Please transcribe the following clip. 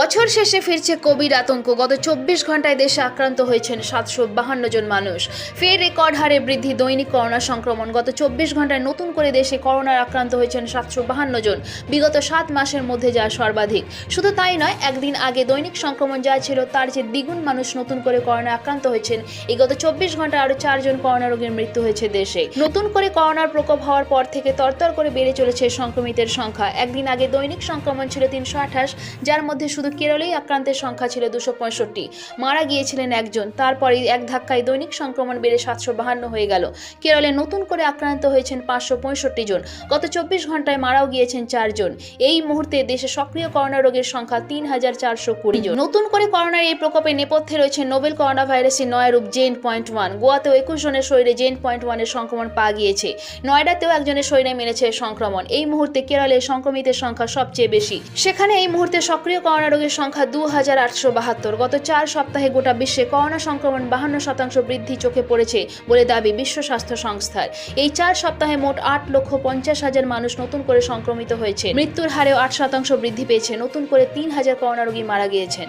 বছর শেষে ফিরছে কোভিড আতঙ্ক। গত চব্বিশ ঘন্টায় দেশে আক্রান্ত হয়েছেন সাতশো বাহান্ন জন মানুষ। ফের রেকর্ড হারে বৃদ্ধি, দৈনিক করোনা সংক্রমণ। গত চব্বিশ ঘন্টায় নতুন করে দেশে করোনার আক্রান্ত হয়েছেন সাতশো বাহান্ন জন। বিগত সাত মাসের মধ্যে যা সর্বাধিক। শুধু তাই নয়, একদিন আগে দৈনিক সংক্রমণ যা ছিল, তার চেয়ে দ্বিগুণ মানুষ নতুন করে করোনা আক্রান্ত হয়েছেন। এই গত চব্বিশ ঘন্টায় আরও চারজন করোনা রোগীর মৃত্যু হয়েছে দেশে। নতুন করে করোনার প্রকোপ হওয়ার পর থেকে তরতর করে বেড়ে চলেছে সংক্রমিতের সংখ্যা। একদিন আগে দৈনিক সংক্রমণ ছিল তিনশো আঠাশ, যার মধ্যে শুধু কেরলেই আক্রান্তের সংখ্যা ছিল দুশো পঁয়ষট্টি। মারা গিয়েছিলেন একজন তারপরে এক ধাক্কায় দৈনিক সংক্রমণ বেড়ে সাতশো বাহান্ন হয়ে গেল। কেরলে নতুন করে আক্রান্ত হয়েছেন পাঁচশো পঁয়ষট্টি জন, গত চব্বিশ ঘন্টায় মারাও গিয়েছেন চারজন এই মুহূর্তে দেশে সক্রিয় করোনা রোগের সংখ্যা তিন হাজার চারশো কুড়ি জন। নতুন করে করোনার এই প্রকোপে নেপথ্যে রয়েছে নোবেল করোনা ভাইরাসের নয়া রূপ জেন পয়েন্ট ওয়ান। গোয়াতেও একুশ জনের শরীরে জেন পয়েন্ট ওয়ানের সংক্রমণ পাওয়া গিয়েছে। নয়ডাতেও একজনের শরীরে মিলেছে সংক্রমণ। এই মুহূর্তে কেরলে সংক্রমিতের সংখ্যা সবচেয়ে বেশি। সেখানে এই মুহূর্তে সক্রিয় করোনা রোগীর সংখ্যা দু হাজার আটশো বাহাত্তর। গত চার সপ্তাহে গোটা বিশ্বে করোনা সংক্রমণ বাহান্ন শতাংশ বৃদ্ধি চোখে পড়েছে বলে দাবি বিশ্ব স্বাস্থ্য সংস্থার। এই চার সপ্তাহে মোট আট লক্ষ পঞ্চাশ হাজার মানুষ নতুন করে সংক্রমিত হয়েছে। মৃত্যুর হারেও আট শতাংশ বৃদ্ধি পেয়েছে। নতুন করে তিন হাজার করোনা রোগী মারা গিয়েছেন।